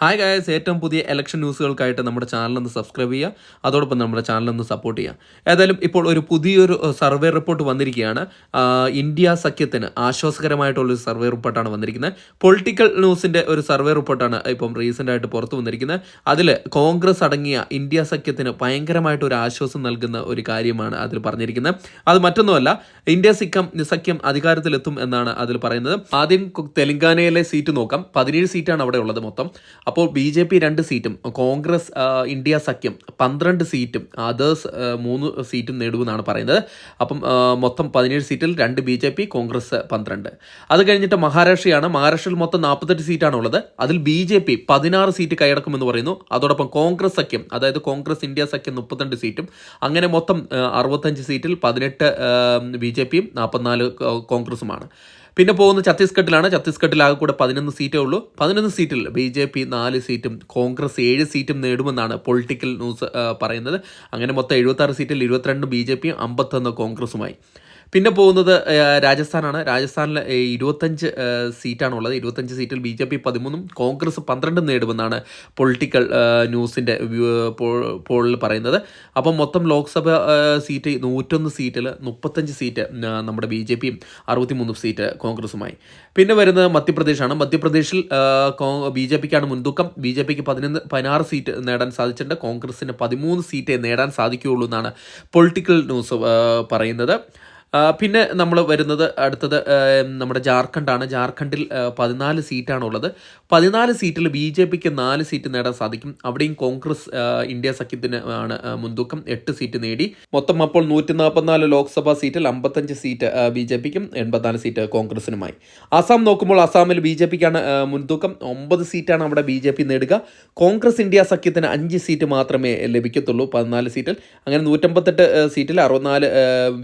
Hi guys ഏറ്റവും പുതിയ election ന്യൂസുകൾക്കായിട്ട് നമ്മുടെ ചാനൽ ഒന്ന് സബ്സ്ക്രൈബ് ചെയ്യുക. അതോടൊപ്പം നമ്മുടെ ചാനൽ ഒന്ന് സപ്പോർട്ട് ചെയ്യുക. ഏതായാലും ഇപ്പോൾ ഒരു പുതിയൊരു സർവേ റിപ്പോർട്ട് വന്നിരിക്കുകയാണ്. ഇന്ത്യ സഖ്യത്തിന് ആശ്വാസകരമായിട്ടുള്ളൊരു സർവേ റിപ്പോർട്ടാണ് വന്നിരിക്കുന്നത്. പൊളിറ്റിക്കൽ ന്യൂസിന്റെ ഒരു സർവേ റിപ്പോർട്ടാണ് ഇപ്പം റീസെന്റ് ആയിട്ട് പുറത്തു വന്നിരിക്കുന്നത്. അതിൽ കോൺഗ്രസ് അടങ്ങിയ ഇന്ത്യ സഖ്യത്തിന് ഭയങ്കരമായിട്ട് ഒരു ആശ്വാസം നൽകുന്ന ഒരു കാര്യമാണ് അതിൽ പറഞ്ഞിരിക്കുന്നത്. അത് മറ്റൊന്നുമല്ല ഇന്ത്യ സിഖം സഖ്യം അധികാരത്തിലെത്തും എന്നാണ് അതിൽ പറയുന്നത്. ആദ്യം തെലങ്കാനയിലെ സീറ്റ് നോക്കാം. പതിനേഴ് സീറ്റാണ് അവിടെ ഉള്ളത് മൊത്തം. അപ്പോൾ ബി ജെ പി രണ്ട് സീറ്റും കോൺഗ്രസ് ഇന്ത്യ സഖ്യം പന്ത്രണ്ട് സീറ്റും അതേഴ്സ് മൂന്ന് സീറ്റും നേടുമെന്നാണ് പറയുന്നത്. അപ്പം മൊത്തം പതിനേഴ് സീറ്റിൽ രണ്ട് ബി ജെ പി കോൺഗ്രസ് പന്ത്രണ്ട്. അത് കഴിഞ്ഞിട്ട് മഹാരാഷ്ട്രയാണ്. മഹാരാഷ്ട്രയിൽ മൊത്തം നാൽപ്പത്തെട്ട് സീറ്റാണ് ഉള്ളത് അതിൽ ബി ജെ പി പതിനാറ് സീറ്റ് കൈയടക്കുമെന്ന് പറയുന്നു. അതോടൊപ്പം കോൺഗ്രസ് സഖ്യം അതായത് കോൺഗ്രസ് ഇന്ത്യ സഖ്യം മുപ്പത്തിരണ്ട് സീറ്റും അങ്ങനെ മൊത്തം അറുപത്തഞ്ച് സീറ്റിൽ പതിനെട്ട് ബി ജെ പിയും നാൽപ്പത്തിനാല് കോൺഗ്രസുമാണ്. പിന്നെ പോകുന്ന ഛത്തീസ്ഗഡിലാണ്. ഛത്തീസ്ഗഡിൽ ആകെ കൂടെ പതിനൊന്ന് സീറ്റേ ഉള്ളൂ. പതിനൊന്ന് സീറ്റിൽ ബി ജെ പി നാല് സീറ്റും കോൺഗ്രസ് ഏഴ് സീറ്റും നേടുമെന്നാണ് പൊളിറ്റിക്കൽ ന്യൂസ് പറയുന്നത്. അങ്ങനെ മൊത്തം എഴുപത്താറ് സീറ്റിൽ ഇരുപത്തിരണ്ട് ബി ജെ പിയും അമ്പത്തൊന്ന് കോൺഗ്രസുമായി. പിന്നെ പോകുന്നത് രാജസ്ഥാനാണ്. രാജസ്ഥാനിൽ ഇരുപത്തഞ്ച് സീറ്റാണ് ഉള്ളത് ഇരുപത്തഞ്ച് സീറ്റിൽ ബി ജെ പി പതിമൂന്നും കോൺഗ്രസ് പന്ത്രണ്ടും നേടുമെന്നാണ് പൊളിറ്റിക്കൽ ന്യൂസിന്റെ പോളിൽ പറയുന്നത്. അപ്പം മൊത്തം ലോക്സഭ സീറ്റ് നൂറ്റൊന്ന് സീറ്റിൽ മുപ്പത്തഞ്ച് സീറ്റ് നമ്മുടെ ബി ജെ പിയും അറുപത്തിമൂന്ന് സീറ്റ് കോൺഗ്രസുമായി. പിന്നെ വരുന്നത് മധ്യപ്രദേശാണ്. മധ്യപ്രദേശിൽ ബി ജെ പിക്കാണ് മുൻതൂക്കം. ബി ജെ പിക്ക് പതിനൊന്ന് പതിനാറ് സീറ്റ് നേടാൻ സാധിച്ചിട്ടുണ്ട്. കോൺഗ്രസിന് പതിമൂന്ന് സീറ്റേ നേടാൻ സാധിക്കുകയുള്ളൂ എന്നാണ് പൊളിറ്റിക്കൽ ന്യൂസ് പറയുന്നത്. പിന്നെ നമ്മൾ വരുന്നത് അടുത്തത് നമ്മുടെ ജാർഖണ്ഡാണ്. ജാർഖണ്ഡിൽ പതിനാല് സീറ്റാണുള്ളത്. പതിനാല് സീറ്റിൽ ബി ജെ പിക്ക് നാല് സീറ്റ് നേടാൻ സാധിക്കും. അവിടെയും കോൺഗ്രസ് ഇന്ത്യ സഖ്യത്തിന് ആണ് മുൻതൂക്കം. എട്ട് സീറ്റ് നേടി. മൊത്തം അപ്പോൾ നൂറ്റി നാൽപ്പത്തിനാല് ലോക്സഭാ സീറ്റിൽ അമ്പത്തഞ്ച് സീറ്റ് ബി ജെ പിക്കും എൺപത്തിനാല് സീറ്റ് കോൺഗ്രസിനുമായി. ആസാം നോക്കുമ്പോൾ ആസാമിൽ ബി ജെ പിക്കാണ് മുൻതൂക്കം. ഒമ്പത് സീറ്റാണ് അവിടെ ബി ജെ പി നേടുക. കോൺഗ്രസ് ഇന്ത്യ സഖ്യത്തിന് അഞ്ച് സീറ്റ് മാത്രമേ ലഭിക്കത്തുള്ളൂ. പതിനാല് സീറ്റിൽ. അങ്ങനെ നൂറ്റമ്പത്തെട്ട് സീറ്റിൽ അറുപത്തിനാല്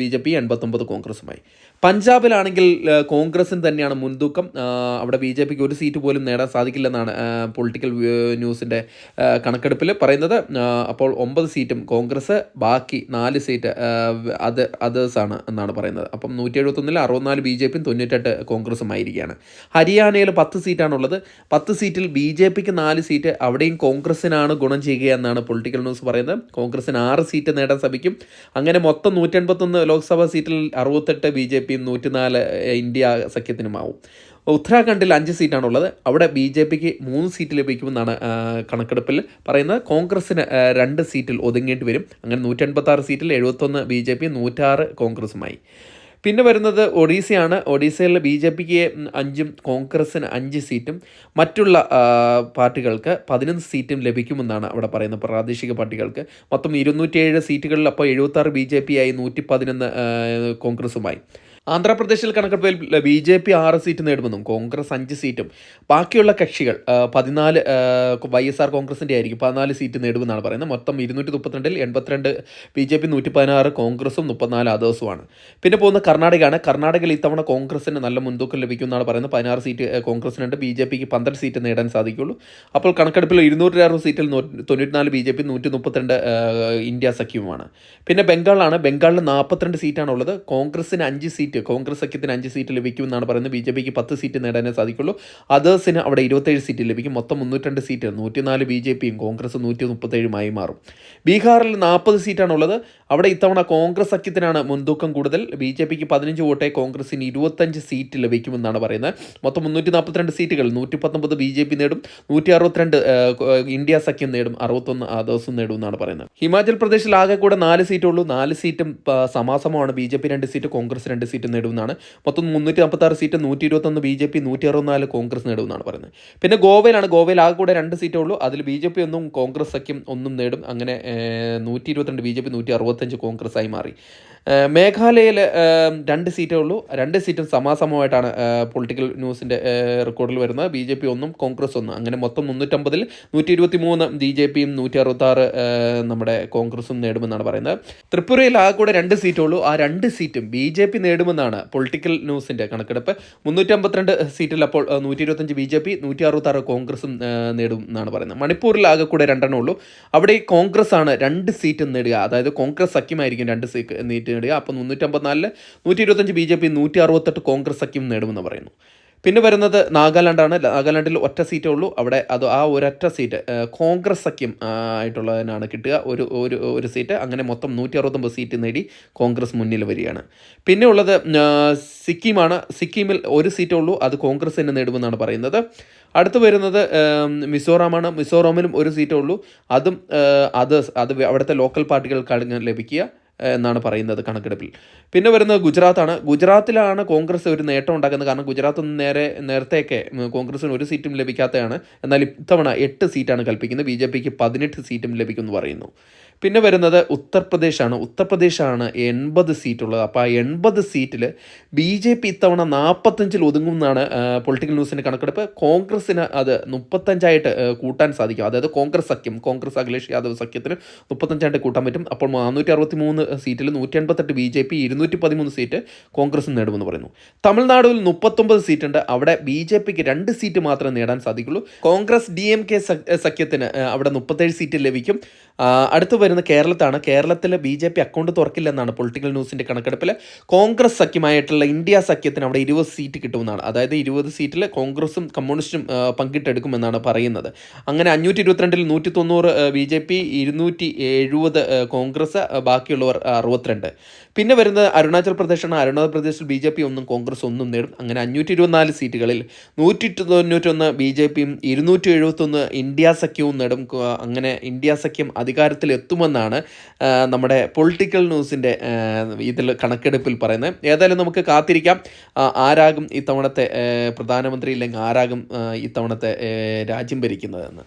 ബി ജെ പി എൺപത്തൊമ്പത് കോൺഗ്രസുമായി. പഞ്ചാബിലാണെങ്കിൽ കോൺഗ്രസിന് തന്നെയാണ് മുൻതൂക്കം. അവിടെ ബി ജെ പിക്ക് ഒരു സീറ്റ് പോലും നേടാൻ സാധിക്കില്ലെന്നാണ് പൊളിറ്റിക്കൽ ന്യൂസിന്റെ കണക്കെടുപ്പിൽ പറയുന്നത്. അപ്പോൾ ഒമ്പത് സീറ്റും കോൺഗ്രസ് ബാക്കി നാല് സീറ്റ് അത് അതേഴ്സാണ് എന്നാണ് പറയുന്നത്. അപ്പം നൂറ്റി എഴുപത്തൊന്നിൽ അറുപത്തിനാല് ബി ജെ പിയും തൊണ്ണൂറ്റെട്ട് കോൺഗ്രസുമായിരിക്കുകയാണ്. ഹരിയാനയിൽ പത്ത് സീറ്റാണുള്ളത്. പത്ത് സീറ്റിൽ ബി ജെ പിക്ക് നാല് സീറ്റ് അവിടെയും കോൺഗ്രസിനാണ് ഗുണം ചെയ്യുക എന്നാണ് പൊളിറ്റിക്കൽ ന്യൂസ് പറയുന്നത്. കോൺഗ്രസിന് ആറ് സീറ്റ് നേടാൻ ശ്രമിക്കും അങ്ങനെ മൊത്തം നൂറ്റൻപത്തൊന്ന് ലോക്സഭാ സീറ്റിൽ അറുപത്തെട്ട് ബി ജെ പിയും നൂറ്റിനാല് ഇന്ത്യ സഖ്യത്തിനുമാവും. ഉത്തരാഖണ്ഡിൽ അഞ്ച് സീറ്റാണുള്ളത്. അവിടെ ബി ജെ പിക്ക് മൂന്ന് സീറ്റ് ലഭിക്കുമെന്നാണ് കണക്കെടുപ്പിൽ പറയുന്നത്. കോൺഗ്രസ്സിന് രണ്ട് സീറ്റിൽ ഒതുങ്ങേണ്ടി വരും. അങ്ങനെ നൂറ്റൻപത്താറ് സീറ്റിൽ എഴുപത്തൊന്ന് ബി ജെ പി നൂറ്റാറ് കോൺഗ്രസുമായി. പിന്നെ വരുന്നത് ഒഡീസയാണ്. ഒഡീസയിൽ ബി ജെ പിക്ക് അഞ്ചും കോൺഗ്രസ്സിന് അഞ്ച് സീറ്റും. മറ്റുള്ള പാർട്ടികൾക്ക് പതിനൊന്ന് സീറ്റും ലഭിക്കുമെന്നാണ് അവിടെ പറയുന്നത്. പ്രാദേശിക പാർട്ടികൾക്ക് മൊത്തം ഇരുന്നൂറ്റിയേഴ് സീറ്റുകളിൽ അപ്പോൾ എഴുപത്താറ് ബി ജെ പി ആയി നൂറ്റി പതിനൊന്ന് കോൺഗ്രസുമായി. ആന്ധ്രാപ്രദേശിൽ കണക്കെടുപ്പിൽ ബി ജെ പി ആറ് സീറ്റ് നേടുമെന്നും കോൺഗ്രസ് അഞ്ച് സീറ്റും. ബാക്കിയുള്ള കക്ഷികൾ പതിനാല് വൈ എസ് ആർ കോൺഗ്രസിന്റെ ആയിരിക്കും പതിനാല് സീറ്റ് നേടുമെന്നാണ് പറയുന്നത്. മൊത്തം ഇരുന്നൂറ്റി മുപ്പത്തിരണ്ടിൽ എൺപത്തിരണ്ട് ബി ജെ പി നൂറ്റി പതിനാറ് കോൺഗ്രസും മുപ്പത്തിനാല് അതേഴ്സുമാണ്. പിന്നെ പോകുന്ന കർണാടകയാണ്. കർണാടകയിൽ ഇത്തവണ കോൺഗ്രസിന് നല്ല മുൻതൂക്കം ലഭിക്കുമെന്നാണ് പറയുന്നത്. പതിനാറ് സീറ്റ് കോൺഗ്രസിനുണ്ട്. ബി ജെ പിക്ക് പന്ത്രണ്ട് സീറ്റ് നേടാൻ സാധിക്കുള്ളൂ. അപ്പോൾ കണക്കെടുപ്പിൽ ഇരുന്നൂറ്റി അറുപത് സീറ്റിൽ തൊണ്ണൂറ്റിനാല് ബി ജെ പി നൂറ്റി മുപ്പത്തിരണ്ട് ഇന്ത്യ സഖ്യവുമാണ്. പിന്നെ ബംഗാളാണ് ബംഗാളിൽ നാൽപ്പത്തിരണ്ട് സീറ്റാണുള്ളത്. കോൺഗ്രസിന് അഞ്ച് സീറ്റ് കോൺഗ്രസ് സഖ്യത്തിന് അഞ്ച് സീറ്റ് ലഭിക്കുമെന്നാണ് പറയുന്നത്. ബി ജെ പിക്ക് പത്ത് സീറ്റ് നേടാനേ സാധിക്കുള്ളൂ. അതേഴ്സിന് അവിടെ ഇരുപത്തേഴ് സീറ്റ് ലഭിക്കും. മൊത്തം മുന്നൂറ്റണ്ട് സീറ്റ് നൂറ്റിനാല് ബി ജെ പിയും കോൺഗ്രസ് നൂറ്റി മുപ്പത്തേഴുമായി മാറും. ബീഹാറിൽ നാൽപ്പത് സീറ്റാണുള്ളത്. അവിടെ ഇത്തവണ കോൺഗ്രസ് സഖ്യത്തിനാണ് മുൻതൂക്കം കൂടുതൽ. ബി ജെ പിക്ക് പതിനഞ്ച് വോട്ടെ കോൺഗ്രസിന് ഇരുപത്തഞ്ച് സീറ്റ് ലഭിക്കുമെന്നാണ് പറയുന്നത്. മൊത്തം മുന്നൂറ്റി നാൽപ്പത്തിരണ്ട് സീറ്റുകൾ നൂറ്റി പത്തൊമ്പത് ബി ജെ പി നേടും നൂറ്റി അറുപത്തിരണ്ട് ഇന്ത്യ സഖ്യം നേടും അറുപത്തൊന്ന് ദിവസം നേടും എന്നാണ് പറയുന്നത്. ഹിമാചൽ പ്രദേശിൽ ആകെ കൂടെ നാല് സീറ്റുള്ളൂ നാല് സീറ്റും സമാസമാണ്. ബി ജെ പി രണ്ട് സീറ്റ് കോൺഗ്രസ് രണ്ട് സീറ്റ് നേടുമെന്നാണ്. മൊത്തം മുന്നൂറ്റി നാൽപ്പത്താറ് സീറ്റ് നൂറ്റി ഇരുപത്തൊന്ന് ബി ജെ പി നൂറ്റി അറുപത്തിനാല് കോൺഗ്രസ് നേടുമെന്നാണ് പറയുന്നത്. പിന്നെ ഗോവയിലാണ്. ഗോവയിൽ ആകെ കൂടെ രണ്ട് സീറ്റേ ഉള്ളൂ അതിൽ ബി ജെ പി ഒന്നും കോൺഗ്രസ് സഖ്യം ഒന്നും നേടും. അങ്ങനെ നൂറ്റി ഇരുപത്തിരണ്ട് ബി ജെ പി നൂറ്റി അറുപത്തഞ്ച് കോൺഗ്രസ് ആയി മാറി. മേഘാലയയിൽ രണ്ട് സീറ്റേ ഉള്ളൂ. രണ്ട് സീറ്റും സമാസമമായിട്ടാണ് പൊളിറ്റിക്കൽ ന്യൂസിന്റെ റെക്കോർഡിൽ വരുന്നത്. ബി ജെ പി ഒന്നും കോൺഗ്രസ് ഒന്നും. അങ്ങനെ മൊത്തം മുന്നൂറ്റമ്പതിൽ നൂറ്റി ഇരുപത്തി മൂന്ന് ബി ജെ പിയും നൂറ്റി അറുപത്താറ് നമ്മുടെ കോൺഗ്രസും നേടുമെന്നാണ് പറയുന്നത്. ത്രിപുരയിൽ ആകെ കൂടെ രണ്ട് സീറ്റേ ഉള്ളൂ. ആ രണ്ട് സീറ്റും ബി ജെ പി നേടുമെന്നാണ് പൊളിറ്റിക്കൽ ന്യൂസിന്റെ കണക്കെടുപ്പ്. മുന്നൂറ്റമ്പത്തിരണ്ട് സീറ്റിൽ അപ്പോൾ നൂറ്റി ഇരുപത്തഞ്ച് ബി ജെ പി നൂറ്റി അറുപത്താറ് കോൺഗ്രസും നേടും എന്നാണ് പറയുന്നത്. മണിപ്പൂരിൽ ആകെ കൂടെ രണ്ടെണ്ണം ഉള്ളൂ. അവിടെ കോൺഗ്രസ് ആണ് രണ്ട് സീറ്റും നേടുക. അതായത് കോൺഗ്രസ് സഖ്യമായിരിക്കും രണ്ട് സീറ്റ് നേടുക. അപ്പോൾ മുന്നൂറ്റമ്പത്തിനാലിൽ നൂറ്റി ഇരുപത്തഞ്ച് ബി ജെ പി നൂറ്റി അറുപത്തെട്ട് കോൺഗ്രസ് സഖ്യം നേടുമെന്ന് പറയുന്നു. പിന്നെ വരുന്നത് നാഗാലാൻഡാണ്. നാഗാലാൻഡിൽ ഒറ്റ സീറ്റേ ഉള്ളൂ. അവിടെ അത് ആ ഒരൊറ്റ സീറ്റ് കോൺഗ്രസ് സഖ്യം ആയിട്ടുള്ളതിനാണ് കിട്ടുക. ഒരു ഒരു ഒരു സീറ്റ്. അങ്ങനെ മൊത്തം നൂറ്റി അറുപത്തൊമ്പത് സീറ്റ് നേടി കോൺഗ്രസ് മുന്നിൽ വരികയാണ്. പിന്നെ ഉള്ളത് സിക്കിമാണ്. സിക്കിമിൽ ഒരു സീറ്റേ ഉള്ളൂ. അത് കോൺഗ്രസ് തന്നെ നേടുമെന്നാണ് പറയുന്നത്. അടുത്ത് വരുന്നത് മിസോറാമാണ്. മിസോറാമിലും ഒരു സീറ്റേ ഉള്ളൂ. അതും അത് അത് അവിടുത്തെ ലോക്കൽ പാർട്ടികൾക്കാണ് ലഭിക്കുക. എന്നാണ് പറയുന്നത് കണക്കെടുപ്പിൽ. പിന്നെ വരുന്നത് ഗുജറാത്താണ്. ഗുജറാത്തിലാണ് കോൺഗ്രസ് ഒരു നേട്ടം ഉണ്ടാക്കുന്നത്. കാരണം ഗുജറാത്ത് നേരെ നേരത്തെയൊക്കെ കോൺഗ്രസിന് ഒരു സീറ്റും ലഭിക്കാത്തതാണ്. എന്നാൽ ഇത്തവണ എട്ട് സീറ്റാണ് കൽപ്പിക്കുന്നത്. ബി ജെ പിക്ക് പതിനെട്ട് സീറ്റും ലഭിക്കുമെന്ന് പറയുന്നു. പിന്നെ വരുന്നത് ഉത്തർപ്രദേശാണ്. ഉത്തർപ്രദേശാണ് എൺപത് സീറ്റുള്ളത്. അപ്പോൾ ആ എൺപത് സീറ്റിൽ ബി ജെ പി ഇത്തവണ നാൽപ്പത്തഞ്ചിൽ ഒതുങ്ങും എന്നാണ് പൊളിറ്റിക്കൽ ന്യൂസിന്റെ കണക്കെടുപ്പ്. കോൺഗ്രസ്സിന് അത് മുപ്പത്തഞ്ചായിട്ട് കൂട്ടാൻ സാധിക്കും. അതായത് കോൺഗ്രസ് സഖ്യം കോൺഗ്രസ് അഖിലേഷ് യാദവ് സഖ്യത്തിന് മുപ്പത്തഞ്ചായിട്ട് കൂട്ടാൻ പറ്റും. അപ്പോൾ നാനൂറ്റി അറുപത്തി മൂന്ന് സീറ്റിൽ നൂറ്റി എൺപത്തെട്ട് ബി ജെ പി ഇരുന്നൂറ്റി പതിമൂന്ന് സീറ്റ് കോൺഗ്രസ് നേടുമെന്ന് പറയുന്നു. തമിഴ്നാടുവിൽ മുപ്പത്തൊമ്പത് സീറ്റുണ്ട്. അവിടെ ബി ജെ പിക്ക് രണ്ട് സീറ്റ് മാത്രമേ നേടാൻ സാധിക്കുള്ളൂ. കോൺഗ്രസ് ഡി എം കെ സഖ്യത്തിന് അവിടെ മുപ്പത്തേഴ് സീറ്റ് ലഭിക്കും. അടുത്ത് വരുന്ന കേരളത്താണ്. കേരളത്തിൽ ബി ജെ പി അക്കൗണ്ട് തുറക്കില്ലെന്നാണ് പൊളിറ്റിക്കൽ ന്യൂസിന്റെ കണക്കെടുപ്പിൽ കോൺഗ്രസ് സഖ്യമായിട്ടുള്ള ഇന്ത്യ സഖ്യത്തിന് അവിടെ ഇരുപത് സീറ്റ് കിട്ടുമെന്നാണ്. അതായത് ഇരുപത് സീറ്റിൽ കോൺഗ്രസും കമ്മ്യൂണിസ്റ്റും പങ്കിട്ടെടുക്കുമെന്നാണ് പറയുന്നത്. അങ്ങനെ അഞ്ഞൂറ്റി ഇരുപത്തിരണ്ടിൽ നൂറ്റി തൊണ്ണൂറ് ബി ജെ പി ഇരുന്നൂറ്റി എഴുപത് കോൺഗ്രസ് ആ, അറുപത്തിരണ്ട്. പിന്നെ വരുന്നത് അരുണാചൽ പ്രദേശാണ്. അരുണാചൽ പ്രദേശിൽ ബി ജെ പി ഒന്നും കോൺഗ്രസ് ഒന്നും നേടും. അങ്ങനെ അഞ്ഞൂറ്റി ഇരുപത്തിനാല് സീറ്റുകളിൽ നൂറ്റി തൊണ്ണൂറ്റൊന്ന് ബി ജെ പിയും ഇരുന്നൂറ്റി എഴുപത്തൊന്ന് ഇന്ത്യ സഖ്യവും നേടും. അങ്ങനെ ഇന്ത്യ സഖ്യം അധികാരത്തിൽ എത്തുമെന്നാണ് നമ്മുടെ പൊളിറ്റിക്കൽ ന്യൂസിന്റെ ഇതിൽ കണക്കെടുപ്പിൽ പറയുന്നത്. ഏതായാലും നമുക്ക് കാത്തിരിക്കാം. ആരാകും ഇത്തവണത്തെ പ്രധാനമന്ത്രി ഇല്ലെങ്കിൽ ആരാകും ഇത്തവണത്തെ രാജ്യം ഭരിക്കുന്നതെന്ന്.